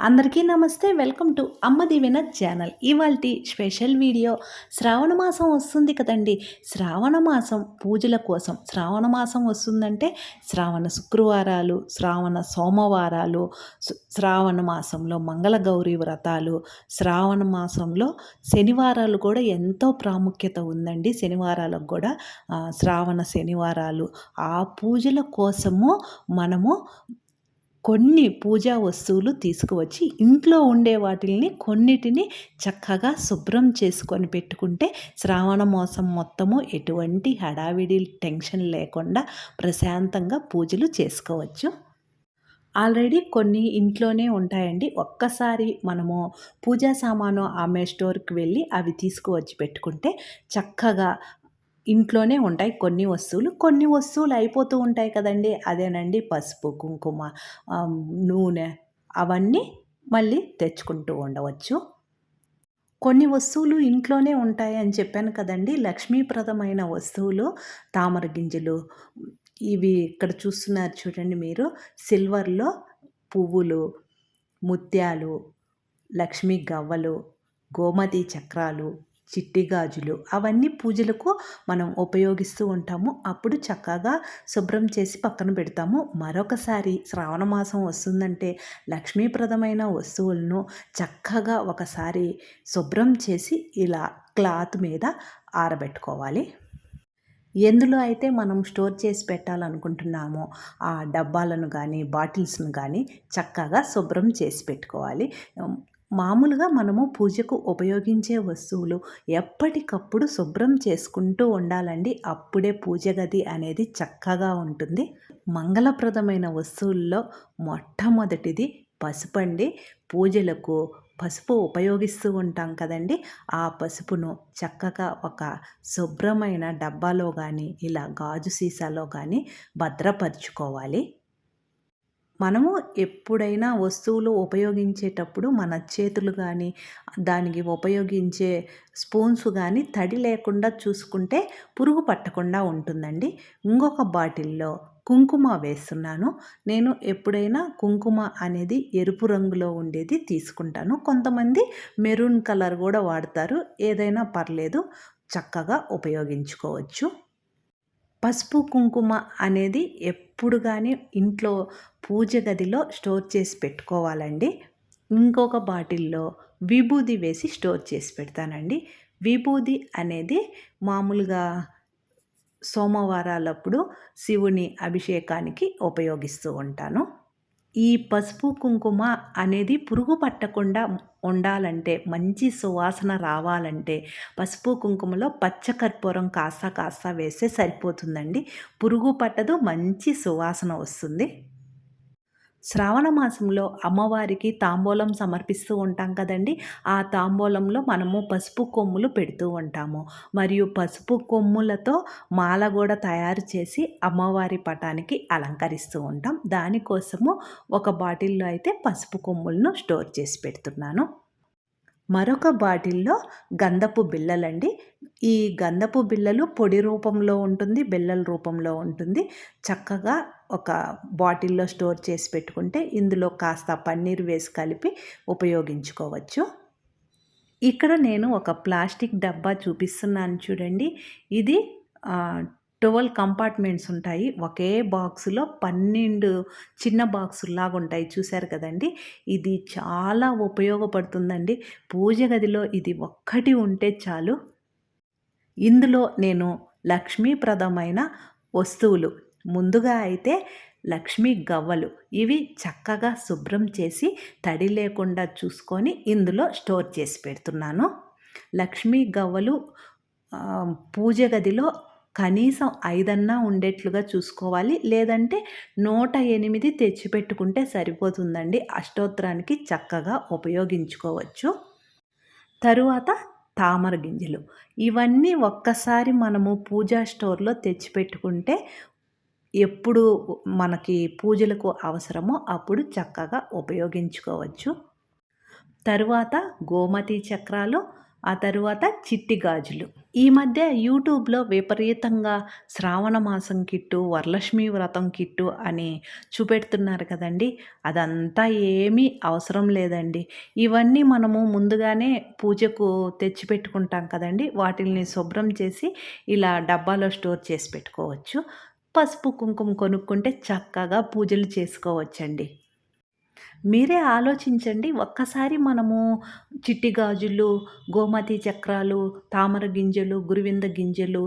అందరికీ నమస్తే welcome to Amma Vinath channel. ఇవాల్టి స్పెషల్ వీడియో. శ్రావణ మాసం వస్తుంది కదండి. శ్రావణ మాసం పూజల కోసం. శ్రావణ మాసం వస్తుందంటే శ్రావణ శుక్రవారాలు శ్రావణ సోమవారాలు శ్రావణ మాసంలో మంగళగౌరి వ్రతాలు శ్రావణ మాసంలో శనివారాలు కూడా ఎంతో ప్రాముఖ్యత ఉందండి. శనివారాలకు కూడా శ్రావణ శనివారాలు. ఆ పూజల కోసము మనము కొన్ని పూజా వస్తువులు తీసుకువచ్చి ఇంట్లో ఉండే వాటిల్ని కొన్నిటిని చక్కగా శుభ్రం చేసుకొని పెట్టుకుంటే శ్రావణ మాసం మొత్తము ఎటువంటి హడావిడి టెన్షన్ లేకుండా ప్రశాంతంగా పూజలు చేసుకోవచ్చు. ఆల్రెడీ కొన్ని ఇంట్లోనే ఉంటాయండి. ఒక్కసారి మనము పూజా సామాను ఆమె స్టోర్కి వెళ్ళి అవి తీసుకువచ్చి పెట్టుకుంటే చక్కగా ఇంట్లోనే ఉంటాయి కొన్ని వస్తువులు. కొన్ని వస్తువులు అయిపోతూ ఉంటాయి కదండి. అదేనండి పసుపు కుంకుమ నూనె అవన్నీ మళ్ళీ తెచ్చుకుంటూ ఉండవచ్చు. కొన్ని వస్తువులు ఇంట్లోనే ఉంటాయి అని చెప్పాను కదండి. లక్ష్మీప్రదమైన వస్తువులు తామర గింజలు ఇవి ఇక్కడ చూస్తున్నారు చూడండి మీరు. సిల్వర్లో పువ్వులు ముత్యాలు లక్ష్మీ గవ్వలు గోమతి చక్రాలు చిట్టి గాజులు అవన్నీ పూజలకు మనం ఉపయోగిస్తూ ఉంటాము. అప్పుడు చక్కగా శుభ్రం చేసి పక్కన పెడతాము. మరొకసారి శ్రావణ మాసం వస్తుందంటే లక్ష్మీప్రదమైన వస్తువులను చక్కగా ఒకసారి శుభ్రం చేసి ఇలా క్లాత్ మీద ఆరబెట్టుకోవాలి. ఎందులో అయితే మనం స్టోర్ చేసి పెట్టాలనుకుంటున్నామో ఆ డబ్బాలను కానీ బాటిల్స్ను కానీ చక్కగా శుభ్రం చేసి పెట్టుకోవాలి. మామూలుగా మనము పూజకు ఉపయోగించే వస్తువులు ఎప్పటికప్పుడు శుభ్రం చేసుకుంటూ ఉండాలండి. అప్పుడే పూజ గది అనేది చక్కగా ఉంటుంది. మంగళప్రదమైన వస్తువుల్లో మొట్టమొదటిది పసుపు అండి పూజలకు పసుపు ఉపయోగిస్తూ ఉంటాం కదండి. ఆ పసుపును చక్కగా ఒక శుభ్రమైన డబ్బాలో కానీ ఇలా గాజు సీసాలో కానీ భద్రపరుచుకోవాలి. మనము ఎప్పుడైనా వస్తువులు ఉపయోగించేటప్పుడు మన చేతులు కానీ దానికి ఉపయోగించే స్పూన్స్ కానీ తడి లేకుండా చూసుకుంటే పురుగు పట్టకుండా ఉంటుందండి. ఇంకొక బాటిల్లో కుంకుమ వేస్తున్నాను. నేను ఎప్పుడైనా కుంకుమ అనేది ఎరుపు రంగులో ఉండేది తీసుకుంటాను. కొంతమంది మెరూన్ కలర్ కూడా వాడతారు. ఏదైనా పర్లేదు చక్కగా ఉపయోగించుకోవచ్చు. పసుపు కుంకుమ అనేది ఎప్పుడు కానీ ఇంట్లో పూజ గదిలో స్టోర్ చేసి పెట్టుకోవాలండి. ఇంకొక బాటిల్లో విభూది వేసి స్టోర్ చేసి పెడతానండి. విభూది అనేది మామూలుగా సోమవారాలప్పుడు శివుని అభిషేకానికి ఉపయోగిస్తూ ఉంటాను. ఈ పసుపు కుంకుమ అనేది పురుగు పట్టకుండా ఉండాలంటే మంచి సువాసన రావాలంటే పసుపు కుంకుమలో పచ్చకర్పూరం కాస్త కాస్త వేస్తే సరిపోతుందండి. పురుగు పట్టదు మంచి సువాసన వస్తుంది. శ్రావణ మాసంలో అమ్మవారికి తాంబూలం సమర్పిస్తూ ఉంటాం కదండి. ఆ తాంబూలంలో మనము పసుపు కొమ్ములు పెడుతూ ఉంటాము. మరియు పసుపు కొమ్ములతో మాల కూడా తయారు చేసి అమ్మవారి పటానికి అలంకరిస్తూ ఉంటాం. దానికోసము ఒక బాటిల్లో అయితే పసుపు కొమ్ములను స్టోర్ చేసి పెడుతున్నాను. మరొక బాటిల్లో గంధపు బిళ్ళలండి. ఈ గంధపు బిళ్ళలు పొడి రూపంలో ఉంటుంది బిళ్ళల రూపంలో ఉంటుంది. చక్కగా ఒక బాటిల్లో స్టోర్ చేసి పెట్టుకుంటే ఇందులో కాస్త పన్నీర్ వేసి కలిపి ఉపయోగించుకోవచ్చు. ఇక్కడ నేను ఒక ప్లాస్టిక్ డబ్బా చూపిస్తున్నాను చూడండి. ఇది ట్వెల్వ్ కంపార్ట్మెంట్స్ ఉంటాయి. ఒకే బాక్సులో పన్నెండు చిన్న బాక్సుల్లాగా ఉంటాయి. చూశారు కదండి? ఇది చాలా ఉపయోగపడుతుందండి. పూజ గదిలో ఇది ఒక్కటి ఉంటే చాలు. ఇందులో నేను లక్ష్మీప్రదమైన వస్తువులు ముందుగా అయితే లక్ష్మీ గవ్వలు. ఇవి చక్కగా శుభ్రం చేసి తడి లేకుండా చూసుకొని ఇందులో స్టోర్ చేసి పెడుతున్నాను. లక్ష్మీ గవ్వలు పూజ గదిలో కనీసం ఐదన్నా ఉండేట్లుగా చూసుకోవాలి. లేదంటే నూట ఎనిమిది తెచ్చిపెట్టుకుంటే సరిపోతుందండి. అష్టోత్తరానికి చక్కగా ఉపయోగించుకోవచ్చు. తరువాత తామర గింజలు. ఇవన్నీ ఒక్కసారి మనము పూజా స్టోర్లో తెచ్చిపెట్టుకుంటే ఎప్పుడు మనకి పూజలకు అవసరమో అప్పుడు చక్కగా ఉపయోగించుకోవచ్చు. తరువాత గోమతి చక్రాలు ఆ తరువాత చిట్టి గాజులు. ఈ మధ్య యూట్యూబ్లో విపరీతంగా శ్రావణ మాసం కిట్టు వరలక్ష్మి వ్రతం కిట్టు అని చూపెడుతున్నారు కదండి. అదంతా ఏమీ అవసరం లేదండి. ఇవన్నీ మనము ముందుగానే పూజకు తెచ్చిపెట్టుకుంటాం కదండి. వాటిల్ని శుభ్రం చేసి ఇలా డబ్బాలో స్టోర్ చేసి పెట్టుకోవచ్చు. పసుపు కుంకుమ కొనుక్కుంటే చక్కగా పూజలు చేసుకోవచ్చండి. మీరే ఆలోచించండి ఒక్కసారి మనము చిట్టి గాజులు గోమతి చక్రాలు తామర గింజలు గురువింద గింజలు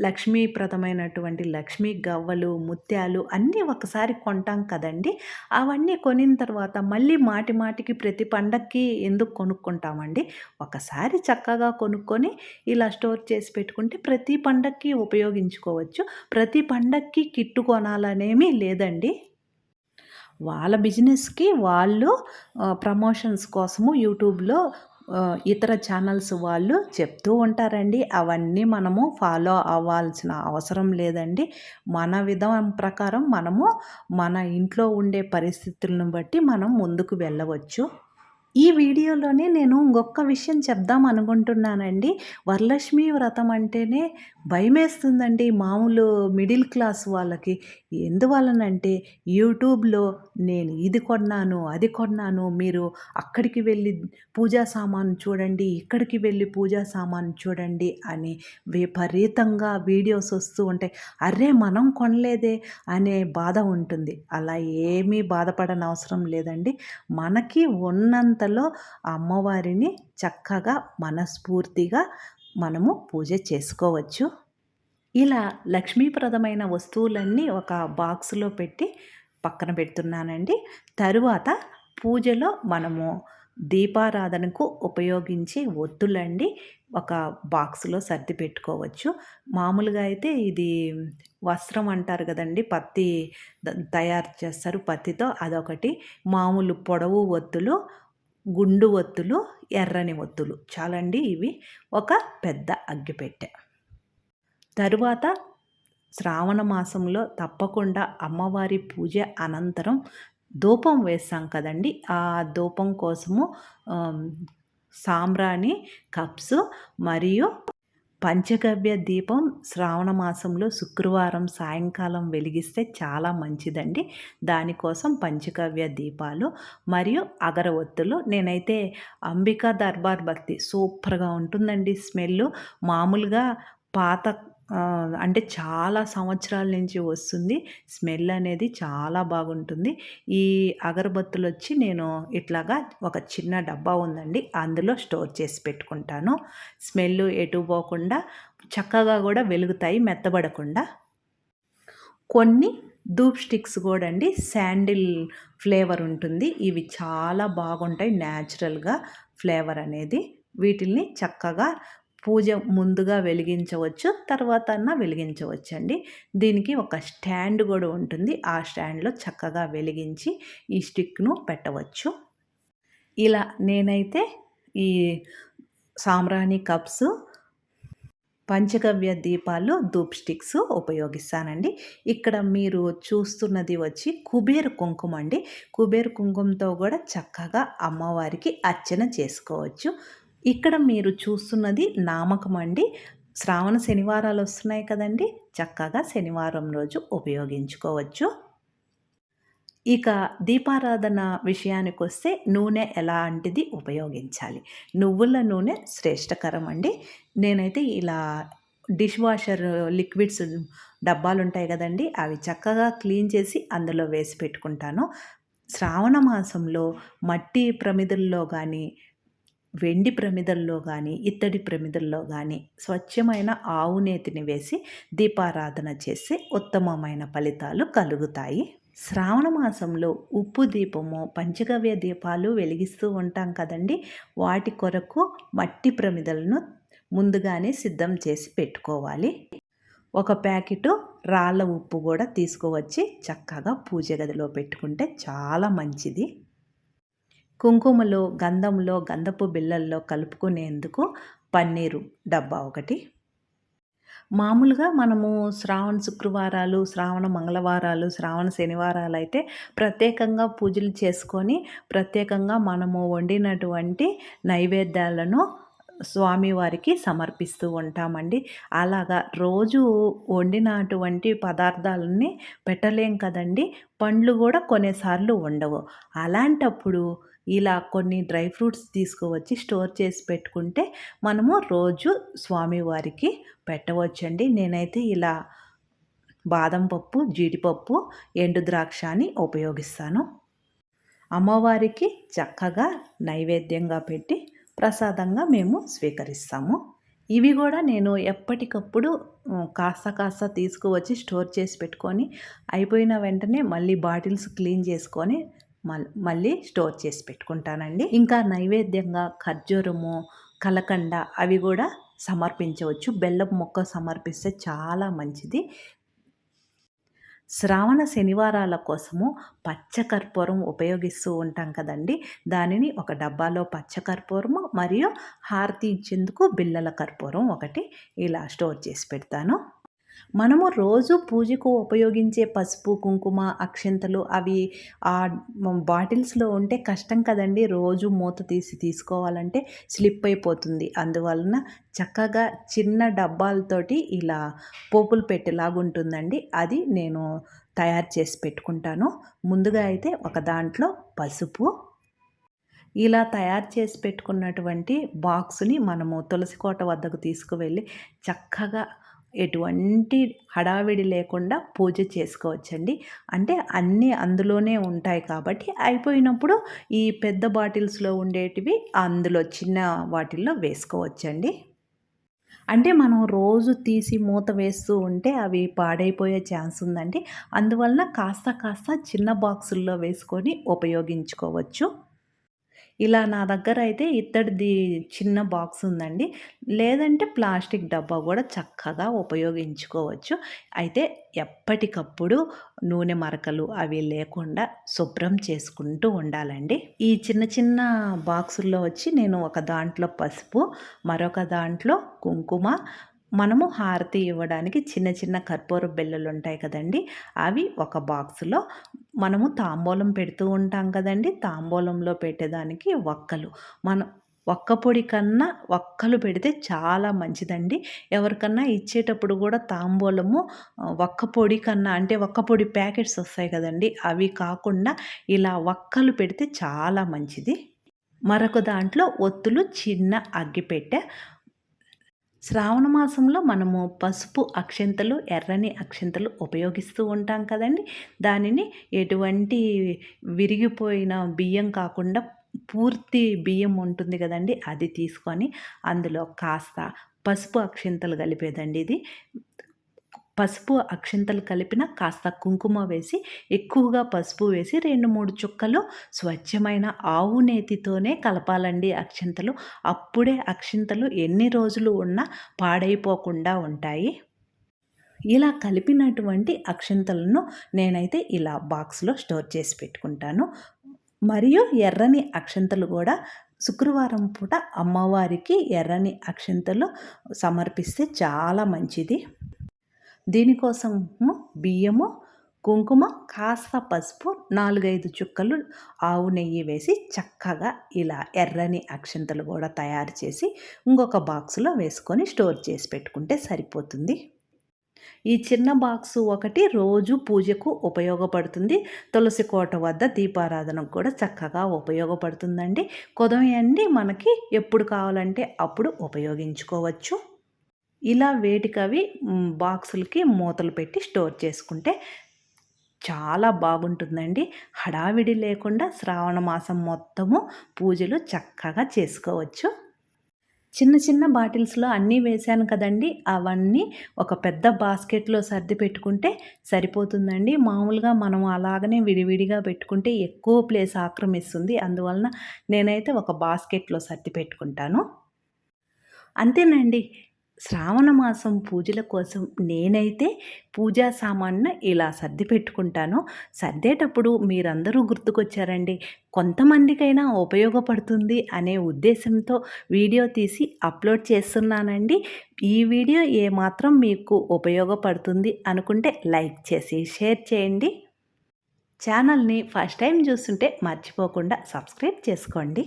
లక్ష్మీప్రదమైనటువంటి లక్ష్మీ గవ్వలు ముత్యాలు అన్నీ ఒకసారి కొంటాం కదండి. అవన్నీ కొనిన తర్వాత మళ్ళీ మాటి మాటికి ప్రతి పండక్కి ఎందుకు కొనుక్కుంటామండి? ఒకసారి చక్కగా కొనుక్కొని ఇలా స్టోర్ చేసి పెట్టుకుంటే ప్రతి పండక్కి ఉపయోగించుకోవచ్చు. ప్రతి పండక్కి కిట్టు కొనాలనేమీ లేదండి. వాళ్ళ బిజినెస్కి వాళ్ళు ప్రమోషన్స్ కోసము యూట్యూబ్లో ఇతర ఛానల్స్ వాళ్ళు చెప్తూ ఉంటారండి. అవన్నీ మనము ఫాలో అవ్వాల్సిన అవసరం లేదండి. మన విధానం ప్రకారం మనము మన ఇంట్లో ఉండే పరిస్థితులను బట్టి మనం ముందుకు వెళ్ళవచ్చు. ఈ వీడియోలోనే నేను ఇంకొక విషయం చెప్దాం అనుకుంటున్నానండి. వరలక్ష్మి వ్రతం అంటేనే భయమేస్తుందండి మామూలు మిడిల్ క్లాస్ వాళ్ళకి. ఎందువలనంటే యూట్యూబ్లో నేను ఇది కొన్నాను అది కొన్నాను మీరు అక్కడికి వెళ్ళి పూజా సామాను చూడండి ఇక్కడికి వెళ్ళి పూజా సామాను చూడండి అని విపరీతంగా వీడియోస్ వస్తూ ఉంటాయి. అరే మనం కొనలేదే అనే బాధ ఉంటుంది. అలా ఏమీ బాధపడని అవసరం లేదండి. మనకి ఉన్నంత ఉన్నంతలో అమ్మవారిని చక్కగా మనస్ఫూర్తిగా మనము పూజ చేసుకోవచ్చు. ఇలా లక్ష్మీప్రదమైన వస్తువులన్నీ ఒక బాక్స్లో పెట్టి పక్కన పెడుతున్నానండి. తరువాత పూజలో మనము దీపారాధనకు ఉపయోగించే ఒత్తులండి ఒక బాక్స్లో సర్ది పెట్టుకోవచ్చు. మామూలుగా అయితే ఇది వస్త్రం అంటారు కదండి పత్తి తయారు చేస్తారు పత్తితో. అదొకటి. మామూలు పొడవు ఒత్తులు గుండు ఒత్తులు ఎర్రని ఒత్తులు. చాలండి ఇవి ఒక పెద్ద అగ్గిపెట్టె. తరువాత శ్రావణ మాసంలో తప్పకుండా అమ్మవారి పూజ అనంతరం ధూపం వేస్తాం కదండి. ఆ ధూపం కోసము సాంబ్రాణి కప్స్ మరియు పంచగవ్య దీపం శ్రావణ మాసంలో శుక్రవారం సాయంకాలం వెలిగిస్తే చాలా మంచిదండి. దానికోసం పంచగవ్య దీపాలు మరియు అగరవత్తులు నేనైతే అంబికా దర్బార్ భక్తి సూపర్గా ఉంటుందండి స్మెల్ మామూలుగా పాత అంటే చాలా సంవత్సరాల నుంచి వస్తుంది. స్మెల్ అనేది చాలా బాగుంటుంది. ఈ అగరబత్తులు వచ్చి నేను ఇట్లాగా ఒక చిన్న డబ్బా ఉందండి. అందులో స్టోర్ చేసి పెట్టుకుంటాను. స్మెల్ ఎటు పోకుండా చక్కగా కూడా వెలుగుతాయి మెత్తబడకుండా. కొన్ని ధూప్ స్టిక్స్ కూడా అండి. శాండిల్ ఫ్లేవర్ ఉంటుంది. ఇవి చాలా బాగుంటాయి. న్యాచురల్గా ఫ్లేవర్ అనేది. వీటిల్ని చక్కగా పూజ ముందుగా వెలిగించవచ్చు తర్వాత అన్న వెలిగించవచ్చు అండి దీనికి ఒక స్టాండ్ కూడా ఉంటుంది. ఆ స్టాండ్లో చక్కగా వెలిగించి ఈ స్టిక్ను పెట్టవచ్చు. ఇలా నేనైతే ఈ సాంబ్రాణి కప్స్ పంచగవ్య దీపాలు ధూప్ స్టిక్స్ ఉపయోగిస్తానండి. ఇక్కడ మీరు చూస్తున్నది వచ్చి కుబేరు కుంకుమ అండి. కుబేరు కుంకుమతో కూడా చక్కగా అమ్మవారికి అర్చన చేసుకోవచ్చు. ఇక్కడ మీరు చూస్తున్నది నామకం అండి. శ్రావణ శనివారాలు వస్తున్నాయి కదండి. చక్కగా శనివారం రోజు ఉపయోగించుకోవచ్చు. ఇక దీపారాధన విషయానికి వస్తే నూనె ఎలాంటిది ఉపయోగించాలి? నువ్వుల నూనె శ్రేష్టకరం అండి. నేనైతే ఇలా డిష్ వాషర్ లిక్విడ్స్ డబ్బాలు ఉంటాయి కదండి. అవి చక్కగా క్లీన్ చేసి అందులో వేసి పెట్టుకుంటాను. శ్రావణ మాసంలో మట్టి ప్రమిదల్లో కానీ వెండి ప్రమిదల్లో కానీ ఇత్తడి ప్రమిదల్లో కానీ స్వచ్ఛమైన ఆవు నేతిని వేసి దీపారాధన చేసి ఉత్తమమైన ఫలితాలు కలుగుతాయి. శ్రావణ మాసంలో ఉప్పు దీపము పంచగవ్య దీపాలు వెలిగిస్తూ ఉంటాం కదండి. వాటి కొరకు మట్టి ప్రమిదలను ముందుగానే సిద్ధం చేసి పెట్టుకోవాలి. ఒక ప్యాకెట్ రాళ్ళ ఉప్పు కూడా తీసుకువచ్చి చక్కగా పూజ గదిలో పెట్టుకుంటే చాలా మంచిది. కుంకుమలో గంధంలో గంధపు బిళ్ళల్లో కలుపుకునేందుకు పన్నీరు డబ్బా ఒకటి మామూలుగా మనము శ్రావణ శుక్రవారాలు, శ్రావణ మంగళవారాలు, శ్రావణ శనివారాలు అయితే ప్రత్యేకంగా పూజలు చేసుకొని, ప్రత్యేకంగా మనము వండినటువంటి నైవేద్యాలను స్వామివారికి సమర్పిస్తూ ఉంటామండి. అలాగా రోజు వండినటువంటి పదార్థాలని పెట్టలేం కదండీ! పండ్లు కూడా కొన్నిసార్లు ఉండవు. అలాంటప్పుడు ఇలా కొన్ని డ్రై ఫ్రూట్స్ తీసుకువచ్చి స్టోర్ చేసి పెట్టుకుంటే మనము రోజు స్వామివారికి పెట్టవచ్చండి. నేనైతే ఇలా బాదం పప్పు జీడిపప్పు ఎండు ద్రాక్షని ఉపయోగిస్తాను. అమ్మవారికి చక్కగా నైవేద్యంగా పెట్టి ప్రసాదంగా మేము స్వీకరిస్తాము. ఇవి కూడా నేను ఎప్పటికప్పుడు కాస్త కాస్త తీసుకువచ్చి స్టోర్ చేసి పెట్టుకొని అయిపోయిన వెంటనే మళ్ళీ బాటిల్స్ క్లీన్ చేసుకొని మళ్ళీ స్టోర్ చేసి పెట్టుకుంటానండి. ఇంకా నైవేద్యంగా ఖర్జూరము కలకండ అవి కూడా సమర్పించవచ్చు. బెల్లం మొక్క సమర్పిస్తే చాలా మంచిది. శ్రావణ శనివారాల కోసము పచ్చకర్పూరం ఉపయోగిస్తూ ఉంటాం కదండి. దానిని ఒక డబ్బాలో పచ్చకర్పూరము మరియు హారతి ఇచ్చేందుకు బిళ్ళల కర్పూరం ఒకటి ఇలా స్టోర్ చేసి పెడతాను. మనము రోజు పూజకు ఉపయోగించే పసుపు కుంకుమ అక్షంతలు అవి ఆ బాటిల్స్లో ఉంటే కష్టం కదండి. రోజు మూత తీసి తీసుకోవాలంటే స్లిప్ అయిపోతుంది. అందువలన చక్కగా చిన్న డబ్బాలతోటి ఇలా పోపులు పెట్టేలాగుంటుందండి అది నేను తయారు చేసి పెట్టుకుంటాను. ముందుగా అయితే ఒక దాంట్లో పసుపు ఇలా తయారు చేసి పెట్టుకున్నటువంటి బాక్స్ని మనము తులసి కోట వద్దకు తీసుకువెళ్ళి చక్కగా ఎటువంటి హడావిడి లేకుండా పూజ చేసుకోవచ్చండి. అంటే అన్నీ అందులోనే ఉంటాయి కాబట్టి అయిపోయినప్పుడు ఈ పెద్ద బాటిల్స్లో ఉండేటివి అందులో చిన్న వాటిల్లో వేసుకోవచ్చండి. అంటే మనం రోజు తీసి మూత వేస్తూ ఉంటే అవి పాడైపోయే ఛాన్స్ ఉందండి. అందువలన కాస్త కాస్త చిన్న బాక్సుల్లో వేసుకొని ఉపయోగించుకోవచ్చు. ఇలా నా దగ్గర అయితే ఇత్తడిది చిన్న బాక్స్ ఉందండి. లేదంటే ప్లాస్టిక్ డబ్బా కూడా చక్కగా ఉపయోగించుకోవచ్చు. అయితే ఎప్పటికప్పుడు నూనె మరకలు అవి లేకుండా శుభ్రం చేసుకుంటూ ఉండాలండి. ఈ చిన్న చిన్న బాక్సుల్లో వచ్చి నేను ఒక దాంట్లో పసుపు మరొక దాంట్లో కుంకుమ మనము హారతి ఇవ్వడానికి చిన్న చిన్న కర్పూర బిళ్ళలు ఉంటాయి కదండి. అవి ఒక బాక్స్లో మనము తాంబూలం పెడుతూ ఉంటాం కదండి. తాంబూలంలో పెట్టేదానికి ఒక్కలు మనం ఒక్క పొడి కన్నా ఒక్కలు పెడితే చాలా మంచిదండి. ఎవరికన్నా ఇచ్చేటప్పుడు కూడా తాంబూలము ఒక్క పొడి కన్నా అంటే ఒక్క పొడి ప్యాకెట్స్ వస్తాయి కదండి. అవి కాకుండా ఇలా ఒక్కలు పెడితే చాలా మంచిది. మరొక దాంట్లో ఒత్తులు చిన్న అగ్గిపెట్టె శ్రావణ మాసంలో మనము పసుపు అక్షంతలు ఎర్రని అక్షంతలు ఉపయోగిస్తూ ఉంటాం కదండి. దానిని ఎటువంటి విరిగిపోయిన బియ్యం కాకుండా పూర్తి బియ్యం ఉంటుంది కదండి అది తీసుకొని అందులో కాస్త పసుపు అక్షింతలు కలిపేదండి ఇది. పసుపు అక్షింతలు కలిపిన కాస్త కుంకుమ వేసి ఎక్కువగా పసుపు వేసి రెండు మూడు చుక్కలు స్వచ్ఛమైన ఆవు నేతితోనే కలపాలండి అక్షింతలు. అప్పుడే అక్షింతలు ఎన్ని రోజులు ఉన్నా పాడైపోకుండా ఉంటాయి. ఇలా కలిపినటువంటి అక్షింతలను నేనైతే ఇలా బాక్స్లో స్టోర్ చేసి పెట్టుకుంటాను. మరియు ఎర్రని అక్షంతలు కూడా శుక్రవారం పూట అమ్మవారికి ఎర్రని అక్షంతలు సమర్పిస్తే చాలా మంచిది. దీనికోసము బియ్యము కుంకుమ కాస్త పసుపు నాలుగైదు చుక్కలు ఆవు నెయ్యి వేసి చక్కగా ఇలా ఎర్రని అక్షంతలు కూడా తయారు చేసి ఇంకొక బాక్సులో వేసుకొని స్టోర్ చేసి పెట్టుకుంటే సరిపోతుంది. ఈ చిన్న బాక్సు ఒకటి రోజు పూజకు ఉపయోగపడుతుంది. తులసి కోట వద్ద దీపారాధనకు కూడా చక్కగా ఉపయోగపడుతుందండి. కొదవయండి మనకి ఎప్పుడు కావాలంటే అప్పుడు ఉపయోగించుకోవచ్చు. ఇలా వేటికవి బాక్సులకి మూతలు పెట్టి స్టోర్ చేసుకుంటే చాలా బాగుంటుందండి. హడావిడి లేకుండా శ్రావణ మాసం మొత్తము పూజలు చక్కగా చేసుకోవచ్చు. చిన్న చిన్న బాటిల్స్లో అన్నీ వేశాను కదండి. అవన్నీ ఒక పెద్ద బాస్కెట్లో సర్ది పెట్టుకుంటే సరిపోతుందండి. మామూలుగా మనం అలాగనే విడివిడిగా పెట్టుకుంటే ఎక్కువ ప్లేస్ ఆక్రమిస్తుంది. అందువలన నేనైతే ఒక బాస్కెట్లో సర్ది పెట్టుకుంటాను. అంతేనండి. శ్రావణ మాసం పూజల కోసం నేనైతే పూజా సామాన్ను ఇలా సర్ది పెట్టుకుంటాను. సర్దేటప్పుడు మీరందరూ గుర్తుకొచ్చారండి. కొంతమందికైనా ఉపయోగపడుతుంది అనే ఉద్దేశంతో వీడియో తీసి అప్లోడ్ చేస్తున్నానండి. ఈ వీడియో ఏమాత్రం మీకు ఉపయోగపడుతుంది అనుకుంటే లైక్ చేసి షేర్ చేయండి. ఛానల్ని ఫస్ట్ టైం చూస్తుంటే మర్చిపోకుండా సబ్స్క్రైబ్ చేసుకోండి.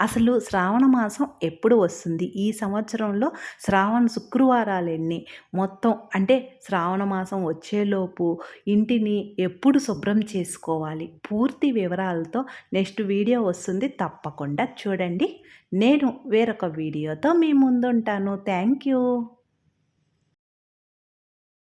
అసలు శ్రావణ మాసం ఎప్పుడు వస్తుంది? ఈ సంవత్సరంలో శ్రావణ శుక్రవారాలు ఎన్ని మొత్తం అంటే శ్రావణ మాసం వచ్చేలోపు ఇంటిని ఎప్పుడు శుభ్రం చేసుకోవాలి? పూర్తి వివరాలతో నెక్స్ట్ వీడియో వస్తుంది. తప్పకుండా చూడండి. నేను వేరొక వీడియోతో మీ ముందుంటాను. Thank you.